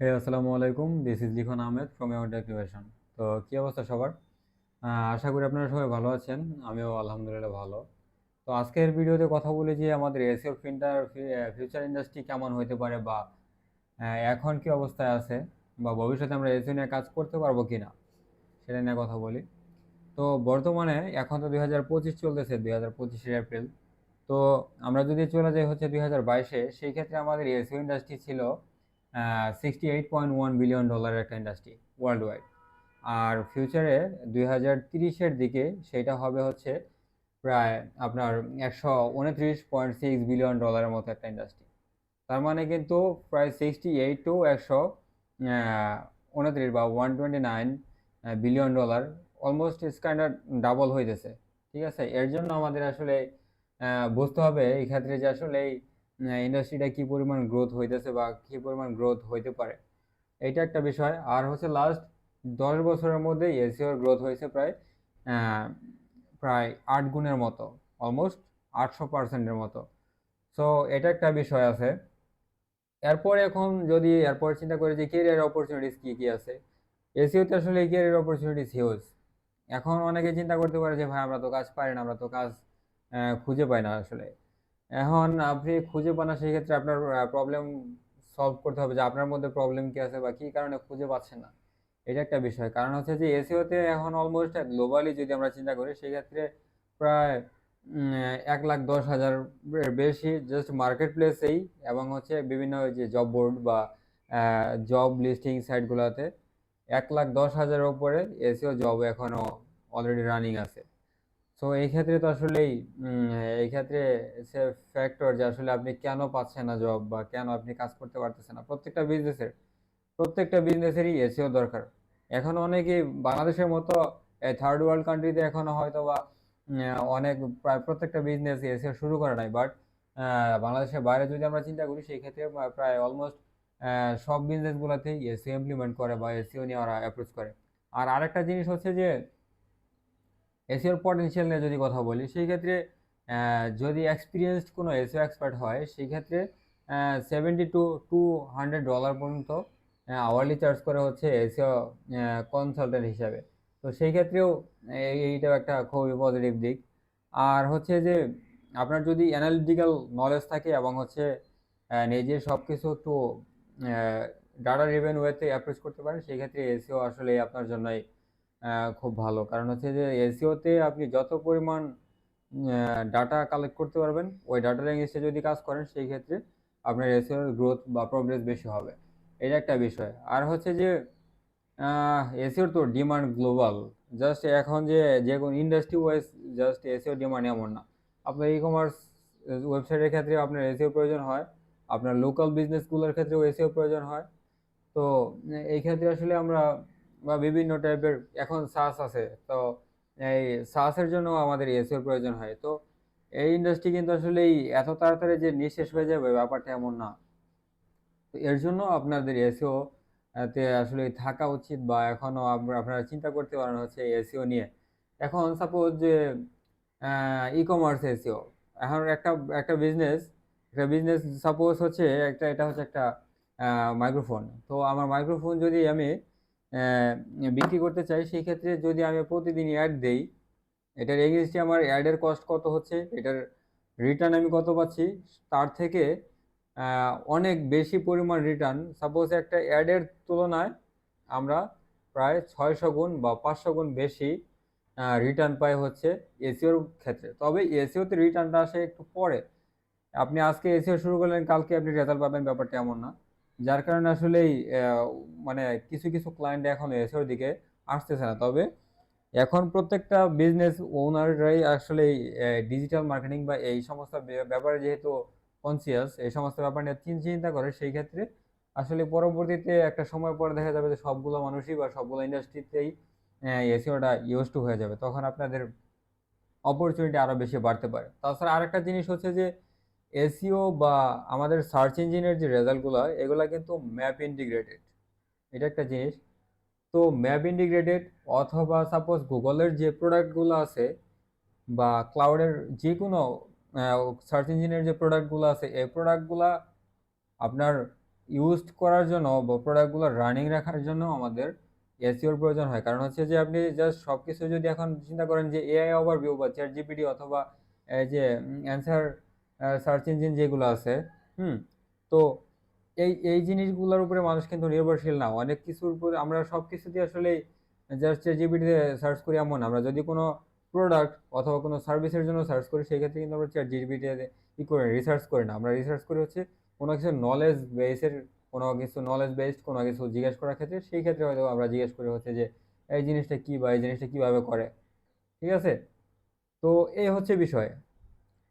হে, আসসালামু আলাইকুম। This is Likhon Ahmed from aware activation তো, কী অবস্থা সবার? আশা করি আপনারা সবাই ভালো আছেন। আমিও আলহামদুলিল্লাহ ভালো। তো, আজকের ভিডিওতে কথা বলি যে আমাদের এসিওর ফিন্টার ফিউচার ইন্ডাস্ট্রি কেমন হতে পারে বা এখন কি অবস্থায় আছে বা ভবিষ্যতে আমরা এসিও নিয়ে কাজ করতে পারব কিনা সেটা নিয়ে কথা বলি। তো, বর্তমানে এখন তো দুই হাজার পঁচিশ চলতেছে, দুই হাজার এপ্রিল তো, আমরা যদি চলে যাই হচ্ছে দুই হাজার বাইশে, সেই ক্ষেত্রে আমাদের এসিও ইন্ডাস্ট্রি ছিল sixty eight point one billion ডলারের একটা ইন্ডাস্ট্রি ওয়ার্ল্ড ওয়াইড আর ফিউচারে দুই হাজার তিরিশের দিকে সেটা হবে হচ্ছে প্রায় আপনার একশো উনত্রিশ পয়েন্ট সিক্স বিলিয়ন ডলারের মতো একটা ইন্ডাস্ট্রি তার মানে কিন্তু প্রায় সিক্সটি এইট টু একশো উনত্রিশ বা one twenty nine billion dollar almost standard double হয়ে হইতেছে, ঠিক আছে? এর জন্য আমাদের আসলে বুঝতে হবে এই ক্ষেত্রে যে আসলে এই ইন্ডাস্ট্রিটা কি পরিমাণ গ্রোথ হইতেছে বা কি পরিমাণ গ্রোথ হইতে পারে? এটা একটা বিষয়। আর হচ্ছে লাস্ট দশ বছরের মধ্যে এসিওর গ্রোথ হয়েছে প্রায় প্রায় আট গুণের মতো অলমোস্ট আটশো পার্সেন্টের মতো। সো এটা একটা বিষয় আছে। এরপর এখন যদি, এরপর চিন্তা করি যে কেরিয়ার অপরচুনিটিস কী কী আছে? এসিওতে আসলে কেরিয়ার অপরচুনিটিস হিউজ এখন অনেকে চিন্তা করতে পারে যে, ভাই, আমরা তো কাজ পাই না, আমরা তো কাজ খুঁজে পাই না আসলে। এখন আপনি খুঁজে পান সেই ক্ষেত্রে আপনার প্রবলেম সলভ করতে হবে যে আপনার মধ্যে প্রবলেম কি আছে বা কি কারণে খুঁজে পাচ্ছেন না। এটা একটা বিষয়। কারণ হচ্ছে যে এসিওতে এখন অলমোস্ট গ্লোবালি যদি আমরা চিন্তা করি সেই ক্ষেত্রে প্রায় এক লাখ দশ হাজার বেশি জাস্ট মার্কেট প্লেসেই এবং হচ্ছে বিভিন্ন যে জব বোর্ড বা জব লিস্টিং সাইটগুলোতে এক লাখ দশ হাজারের ওপরে এসিও জব এখনও অলরেডি রানিং আছে। সো এই ক্ষেত্রে তো আসলেই এই ক্ষেত্রে সে ফ্যাক্টর যে আসলে আপনি কেন পাচ্ছেন না জব বা কেন আপনি কাজ করতে পারতেছেন না। প্রত্যেকটা বিজনেসের প্রত্যেকটা বিজনেসেরই এসিও দরকার। এখন অনেকে, বাংলাদেশের মতো থার্ড ওয়ার্ল্ড কান্ট্রিতে এখনও হয়তো বা অনেক প্রায় প্রত্যেকটা বিজনেস এসিও শুরু করে নাই। বাট বাংলাদেশের বাইরে যদি আমরা চিন্তা করি, সেই ক্ষেত্রে প্রায় অলমোস্ট সব বিজনেসগুলোতেই এসিও ইমপ্লিমেন্ট করে বা এসিও নিয়ে ওরা অ্যাপ্রোচ করে। আর আরেকটা জিনিস হচ্ছে যে এসিওর পটেনশিয়াল নিয়ে যদি কথা বলি সেই ক্ষেত্রে যদি এক্সপিরিয়েন্সড কোনো এসিও এক্সপার্ট হয় সেই ক্ষেত্রে seventy to two hundred dollar পর্যন্ত আওয়ারলি চার্জ করে হচ্ছে এসিও কনসালটেন্ট হিসাবে। তো সেই ক্ষেত্রেও এই- এইটাও একটা খুবই পজিটিভ দিক। আর হচ্ছে যে আপনার যদি অ্যানালিটিক্যাল নলেজ থাকে এবং হচ্ছে আহ, নিজে সব কিছু একটু ডাটা রিভেন ওয়েতে অ্যাপ্রোচ করতে পারেন সেই ক্ষেত্রে এসিও আসলে আপনার জন্যই খুব ভালো। কারণ হচ্ছে যে এসিওতে আপনি যত পরিমাণ ডাটা কালেক্ট করতে পারবেন, ওই ডাটা এগেইনস্টে যদি কাজ করেন, সেই ক্ষেত্রে আপনার এসিওর গ্রোথ বা প্রোগ্রেস বেশি হবে। এটা একটা বিষয়। আর হচ্ছে যে এসিওর তো ডিমান্ড গ্লোবাল জাস্ট এখন যে যে কোনো industry wise just SEO demand এমন না। আপনার ই কমার্স ওয়েবসাইটের ক্ষেত্রে আপনার এসিও প্রয়োজন হয়, আপনার লোকাল বিজনেসগুলোর ক্ষেত্রেও এসিও প্রয়োজন হয়। তো, এই ক্ষেত্রে আসলে আমরা বা বিভিন্ন টাইপের এখন সাস আছে। তো এই সাসের জন্য আমাদের এসিওর প্রয়োজন হয়। তো এই ইন্ডাস্ট্রি কিন্তু আসলে এত তাড়াতাড়ি যে নিঃশেষ হয়ে যাবে ব্যাপারটা এমন না। তো এর জন্য আপনাদের এসিও তে আসলে থাকা উচিত বা এখনও আপনারা চিন্তা করতে পারেন হচ্ছে এসিও নিয়ে। এখন সাপোজ যে ই কমার্স এসিও এখন একটা একটা বিজনেস একটা বিজনেস সাপোজ হচ্ছে একটা, এটা হচ্ছে একটা মাইক্রোফোন তো আমার মাইক্রোফোন যদি আমি বিক্রি করতে চাই, সেই ক্ষেত্রে যদি আমি প্রতিদিন অ্যাড দেই, এটার এগেনস্টে আমার অ্যাডের কস্ট কত হচ্ছে, এটার রিটার্ন আমি কত পাচ্ছি, তার থেকে অনেক বেশি পরিমাণ রিটার্ন সাপোজ একটা অ্যাডের তুলনায় আমরা প্রায় ছয়শো গুণ বা পাঁচশো গুণ বেশি রিটার্ন পাই হচ্ছে এসিওর ক্ষেত্রে। তবে এসিওতে রিটার্নটা আসে একটু পরে। আপনি আজকে এসিও শুরু করলেন, কালকে আপনি রেজাল্ট পাবেন, ব্যাপারটা এমন না। যার কারণে আসলেই মানে কিছু কিছু ক্লায়েন্ট এখন এসিওর দিকে আসতেছে না। তবে এখন প্রত্যেকটা বিজনেস ওনাররাই আসলে ডিজিটাল মার্কেটিং বা এই সমস্ত ব্যাপারে যেহেতু কনসিয়াস এই সমস্ত ব্যাপার নিয়ে চিন- চিন্তা করে, সেই ক্ষেত্রে আসলে পরবর্তীতে একটা সময় পরে দেখা যাবে যে সবগুলো মানুষই বা সবগুলো ইন্ডাস্ট্রিতেই এসিওটা ইউজ টু হয়ে যাবে। তখন আপনাদের অপরচুনিটি আরও বেশি বাড়তে পারে। তাছাড়া আরেকটা জিনিস হচ্ছে যে এসইও বা আমাদের সার্চ ইঞ্জিনের যে রেজাল্টগুলো হয় এগুলো কিন্তু ম্যাপ ইন্টিগ্রেটেড এটা একটা জিনিস। তো ম্যাপ ইন্টিগ্রেটেড অথবা সাপোজ গুগলের যে প্রোডাক্টগুলো আছে বা ক্লাউডের যে কোনো সার্চ ইঞ্জিনের যে প্রোডাক্টগুলো আছে, এই প্রোডাক্টগুলো আপনার ইউজ করার জন্য বা প্রোডাক্টগুলো রানিং রাখার জন্য আমাদের এসিওর প্রয়োজন হয়। কারণ হচ্ছে যে আপনি জাস্ট সব কিছু যদি এখন চিন্তা করেন যে এআই ওভারভিউ বা চ্যাট জিপিটি অথবা এই যে অ্যান্সার সার্চ ইঞ্জিন যেগুলো আছে, হুম, তো এই এই জিনিসগুলোর উপরে মানুষ কিন্তু নির্ভরশীল না। অনেক কিছুর উপরে আমরা সব কিছু দিয়ে আসলে জাস্ট জিপিটিতে সার্চ করি এমন আমরা যদি কোনো প্রোডাক্ট অথবা কোনো সার্ভিসের জন্য সার্চ করি সেই ক্ষেত্রে কিন্তু আমরা চ্যাট জিপিটিতে ই করি রিসার্চ করি না। আমরা রিসার্চ করি হচ্ছে কোনো কিছু নলেজ বেসের কোনো কিছু নলেজ বেসড কোনো কিছু জিজ্ঞেস করার ক্ষেত্রে, সেই ক্ষেত্রে হয়তো আমরা জিজ্ঞেস করি হচ্ছে যে, এই জিনিসটা কী বা এই জিনিসটা কীভাবে করে? ঠিক আছে? তো এই হচ্ছে বিষয়।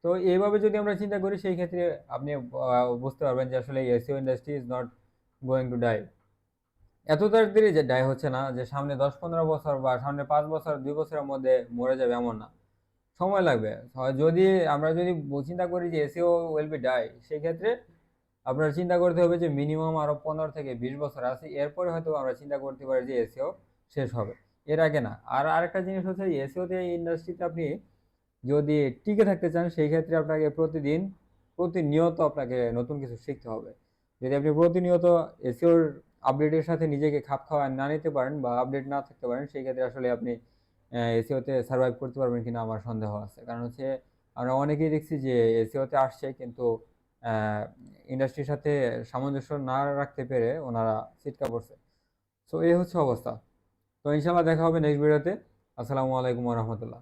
তো এইভাবে যদি আমরা চিন্তা করি, সেই ক্ষেত্রে আপনি বুঝতে পারবেন যে আসলে SEO industry is not going to die এত তাড়াতাড়ি যে ডাই হচ্ছে না, যে সামনে দশ পনেরো বছর বা সামনে পাঁচ বছর, দুই বছরের মধ্যে মরে যাবে এমন না। সময় লাগবে। যদি, আমরা যদি চিন্তা করি যে এসিও উইল বি ডাই সেই ক্ষেত্রে আপনার চিন্তা করতে হবে যে মিনিমাম আরও পনেরো থেকে বিশ বছর আছে। এরপরে হয়তো আমরা চিন্তা করতে পারি যে এসিও শেষ হবে। এর আগে না। আর আরেকটা জিনিস হচ্ছে এসিওতে এই ইন্ডাস্ট্রিতে আপনি যদি টিকে থাকতে চান, সেই ক্ষেত্রে আপনাকে প্রতিদিন প্রতিনিয়ত আপনাকে নতুন কিছু শিখতে হবে। যদি আপনি প্রতিনিয়ত এসিওর আপডেটের সাথে নিজেকে খাপ খাওয়া না নিতে পারেন বা আপডেট না থাকতে পারেন, সেই ক্ষেত্রে আসলে আপনি এসিওতে সার্ভাইভ করতে পারবেন কিনা আমার সন্দেহ আছে। কারণ হচ্ছে, আমরা অনেকেই দেখছি যে এসিওতে আসছে কিন্তু ইন্ডাস্ট্রির সাথে সামঞ্জস্য না রাখতে পেরে ওনারা সিটকা পড়ছে। সো এই হচ্ছে অবস্থা। তো ইনশাল্লাহ দেখা হবে নেক্সট ভিডিওতে আসসালামু আলাইকুম রহমতুল্লাহ।